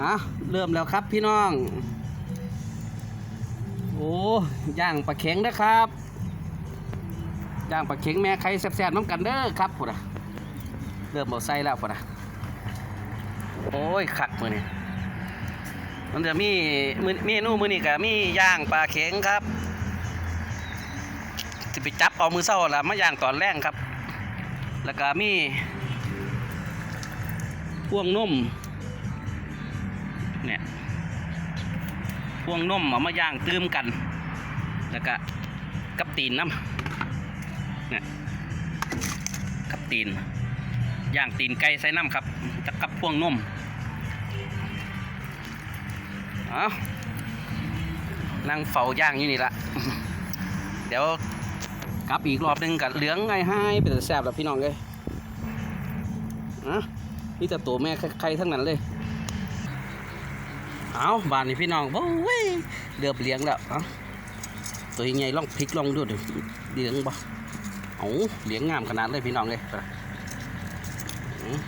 อะเริ่มแล้วครับพี่น้อง โอ้ย่างปลาเข็งนะครับย่างปลาเข็งแม่ใครแซ่บๆน้ำกันเด้อครับพุ่นะเริ่มเอาใส่แล้วพุ่นะโอ้ยขัดมือนี่มันจะมีมือเมนูมือนี่กับมีย่างปลาเข็งครับจะไปจับเอามือเศร้าละมาย่างตอนแรกครับ แล้วก็มีพวงนุ่ม เนี่ยพวงนุ่มเอามาย่างตื้มกัน แล้วก็กับตีนน้ำเนี่ยกับตีนย่างตีนไก่ใส่น้ำครับจะกับพวงนุ่มเอานั่งเฝ้าย่างอยู่นี่ละเดี๋ยวกลับอีกรอบหนึงกับเหลืองไอ้ให้เป็นแต่แซ่บแล้วพี่น้องเลยอะนี่แต่ตัวแม่ใครทั้งนั้นเลย เอาบานนี่พี่น้องโอ้ยเดือบเลี้ยงแล้วเอาตัวยังไงลองพลิกลองดูดิเลี้ยงบ่เอาเลี้ยงงามขนาดเลยพี่น้องเลยไปอืม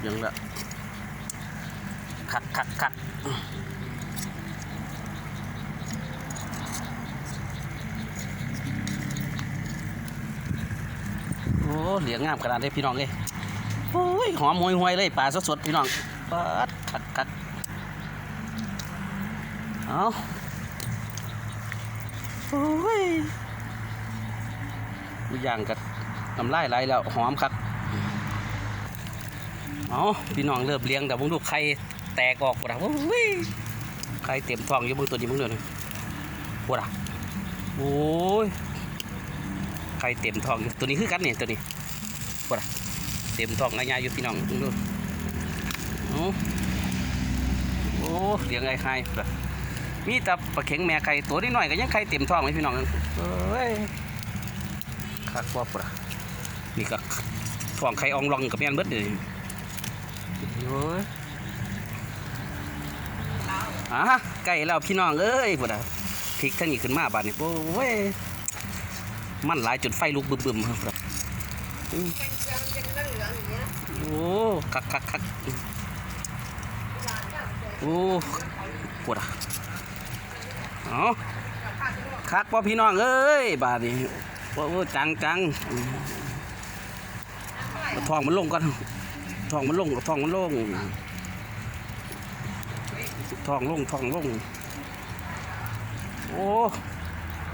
เลี้ยงแล้วคักคักคักโอ้เลี้ยงงามขนาดเลยพี่น้องเลยโอ้ยหอมหวยหวยๆเลยปลาสดๆพี่น้องปัดคักคัก เอาโอ้ยดูอย่างกับน้ำลายไหลแล้วหอมครับเอาพี่น้องเริ่มเลี้ยงแต่มึงดูไข่แตกออกปะโอ้ยไข่เต็มท้องอยู่มึงตัวนี้มึงเดูนี่ปวดอะโอ้ยไข่เต็มท้องอยู่ตัวนี้คือกันเนี่ยตัวนี้ปวดอะเต็มท้องง่ายๆอยู่พี่น้องมึงดูอาโอ้เลี้ยงไอ้ไข่ปะ มีแต่ปลาเข็งแม่ไข่ตัวนิดหน่อยก็ยังไข่เต็มท้องเลยพี่น้องเอ้ยคักว่าปะนี่ก็ท้องไข่อองรองกับแม่นเบิดเลยโอ้ยอะใกล้แล้วพี่น้องเอ้ยพุ่นอะพริกทั้งนี้ขึ้นมาบาดนี้โอ้ยมันหลายจุดไฟลุกบึมๆครับอืมโอ้คักคักคักโอ้ปวดอะ เอาคักพ่อพี่น้องเอ้ยบาดนี้โอ้จังจังทองมันลงก่อนทองมันลงทองมันลงทองลงทองลง โอ้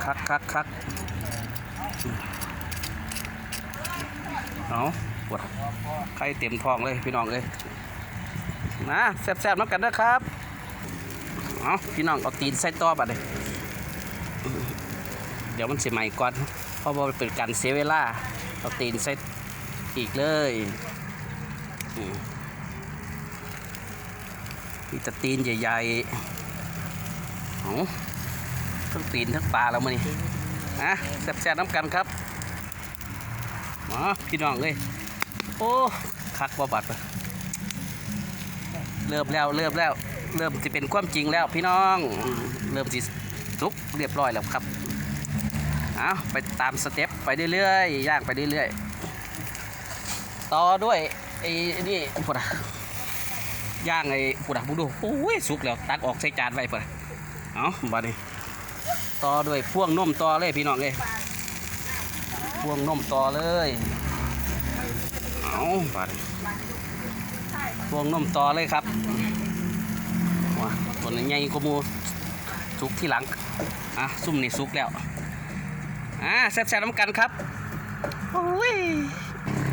คักคักคักเอาปวดไข่เต็มทองเลยพี่น้องเลยนะแซ่บๆน้ำกันนะครับ เอาพี่น้องเอาตีนใส่ต่อบัดเลยเดี๋ยวมันเสียใหม่ก่อนเพราะว่าเป็นการเสียเวลาเอาตีนใส่อีกเลยมีแตะตีนใหญ่ๆเอาทั้งตีนทั้งปลาแล้วมานี่นะแซ่บๆน้ำกันครับอ๋อพี่น้องเลยโอ้คักบ่บัดไปเริ่มแล้วเริ่มแล้ว เริ่มจะเป็นความจริงแล้วพี่น้อง เริ่มจะสุกเรียบร้อยแล้วครับเอาไปตามสเต็ปไปเรื่อยๆย่างไปเรื่อยๆ ต่อด้วยไอ้นี่ปุ่นอะย่างไอ้ปุ่นอะมึงดูโอ้ยสุกแล้วตักออกใส่จานไว้ปุ่นอะเอาบัดนี้ต่อด้วยพวงนมต่อเลยพี่น้องเลยพวงนมต่อเลยเอาบัดนี้พวงนมต่อเลยครับ ว้าตัวนี้ใหญ่กว่าหมูสุกที่หลัง อะ ซุ่มนี่สุกแล้ว อะแซ่บๆน้ำกันครับโอ้ย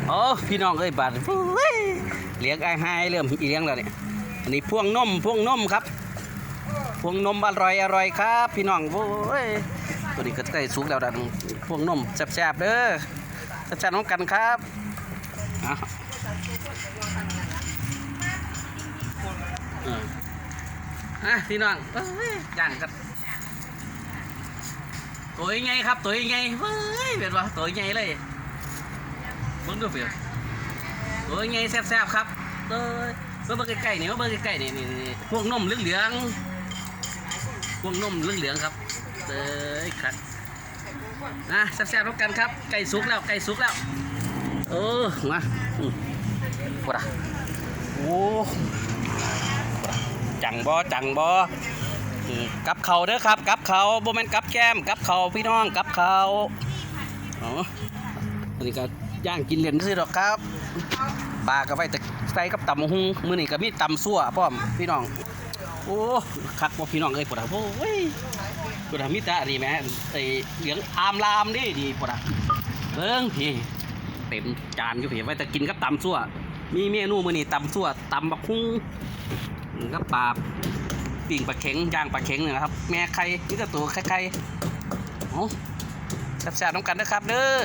โอ้พี่น้องเอ้ยบาดฟู้ยเลี้ยงไอ้ไฮเริ่มเลี้ยงแล้วเนี่ยอันนี้พวงนมพวงนมครับ พวงนมอร่อยอร่อยครับ พี่น้องโอ้ยตัวนี้ก็ใกล้สุกแล้วดันพวงนมแซ่บๆเด้อแซ่บๆน้องกันครับอะเอออะพี่น้องอย่างกันตัวยังไงครับตัวยังไงเฮ้ยเป็นว่าตัวยังไงเลยเบิ้งดูเปล่าโอ้ยไงแซ่บๆครับเอ้ยเบิ้งใกล้ๆนี่เบิ้งใกล้ๆนี่นี่นี่พวกนมเหลืองๆพวกนมเหลืองๆครับเอ้ยครับนะแซ่บๆรับกันครับไก่สุกแล้วไก่สุกแล้วเออมาอืมปวดอะโอ้ จังบ่จังบอกับเขาเด้อครับ กับเขาโบแมนกับแก้มกับเขาพี่น้องกับเขาอ๋ออันนี้ก็ย่างกินเหรียญซื่อดอกครับปลาก็ไว้แต่ใส่กับตำบักหุงมือนี้ก็มีตำซั่วพร้อมพี่น้องโอ้คักบ่พี่น้องเอ้ยปวดอะโอ้ยปวดอะมีต่อันนี้แหม่ไอ้เหลืองอามลามนี่ดีปวดอะเบิ่งพี่เต็มจานอยู่พี่ไว้แต่กินกับตำซั่วมีเมนูมือนี้ตำซั่วตำบักหุ่ง ก็ปลาปิ่งปลาเข็งย่างปลาเข็งนี่นะครับ แม่ไข่นี่ก็ตัวไข่ไข่โอ้แซ่บๆน้ำกันนะครับเด้อ